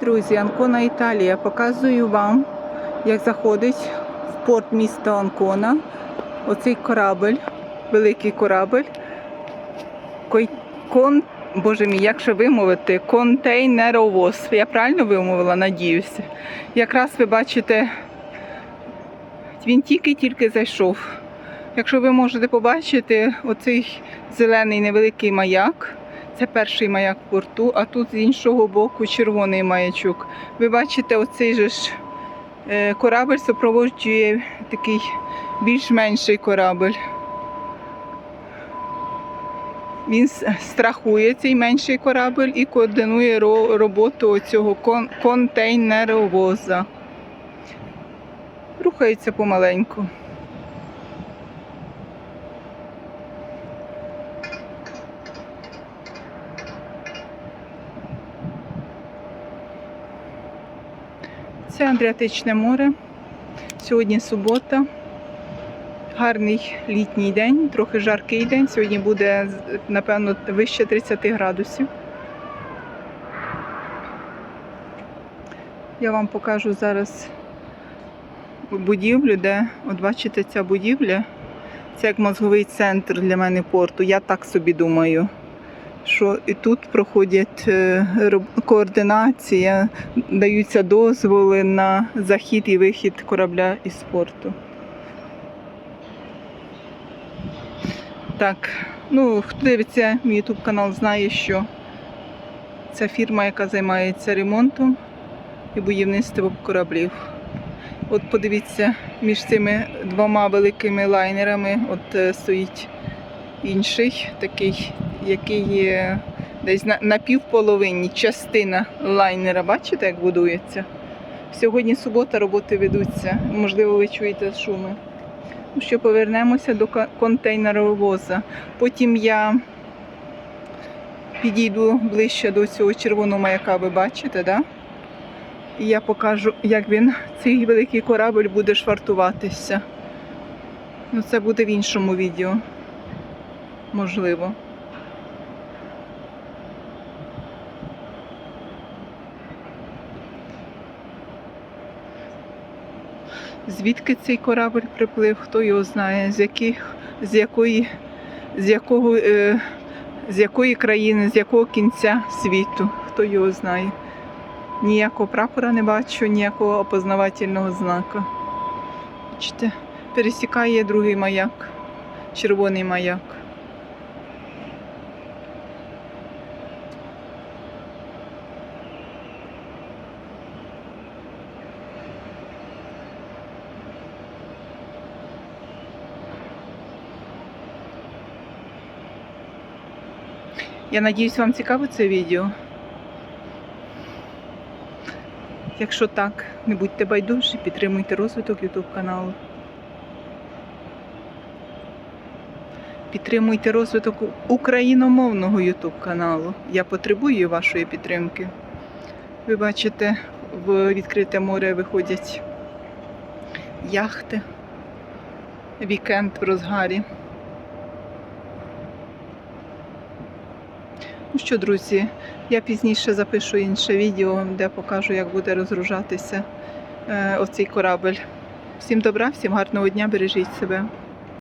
Друзі, Анкона Італія. Показую вам, як заходить в порт міста Анкона. Оцей корабль, великий корабль. Кон... Боже мій, як же вимовити? Контейнеровоз. Я правильно вимовила, надіюся. Якраз ви бачите, він тільки-тільки зайшов. Якщо ви можете побачити, оцей зелений невеликий маяк. Це перший маяк порту, а тут з іншого боку червоний маячок. Ви бачите, оцей же ж е, корабль супроводжує такий більш-менший корабль. Він страхує цей менший корабль і координує роботу цього кон- контейнеровоза. Рухається помаленьку. Це Адріатичне море. Сьогодні субота. Гарний літній день, трохи жаркий день. Сьогодні буде, напевно, вище 30 градусів. Я вам покажу зараз будівлю, де, от бачите, ця будівля. Це як мозговий центр для мене порту. Я так собі думаю що і тут проходять е, координація, даються дозволи на захід і вихід корабля із порту. Так, ну хто дивиться мій YouTube канал, знає, що це фірма, яка займається ремонтом і будівництвом кораблів. От подивіться, між цими двома великими лайнерами от е, стоїть інший, такий, який десь на, на півполовині частина лайнера. Бачите, як будується? Сьогодні субота, роботи ведуться. Можливо, ви чуєте шуми. Ну що, повернемося до ко- контейнеровоза. Потім я підійду ближче до цього червоного маяка, ви бачите, да? І я покажу, як він, цей великий корабль буде швартуватися. Ну, це буде в іншому відео можливо. Звідки цей корабль приплив, хто його знає, з яких, з якої, з якого, е, з якої країни, з якого кінця світу, хто його знає. Ніякого прапора не бачу, ніякого опознавательного знака. Бачите, пересікає другий маяк, червоний маяк. Я надіюсь, вам цікаво це відео. Якщо так, не будьте байдужі, підтримуйте розвиток YouTube каналу. Підтримуйте розвиток україномовного YouTube каналу. Я потребую вашої підтримки. Ви бачите, в відкрите море виходять яхти. Вікенд в розгарі. Ну що, друзі, я пізніше запишу інше відео, де покажу, як буде розгружатися е, оцей корабль. Всім добра, всім гарного дня, бережіть себе.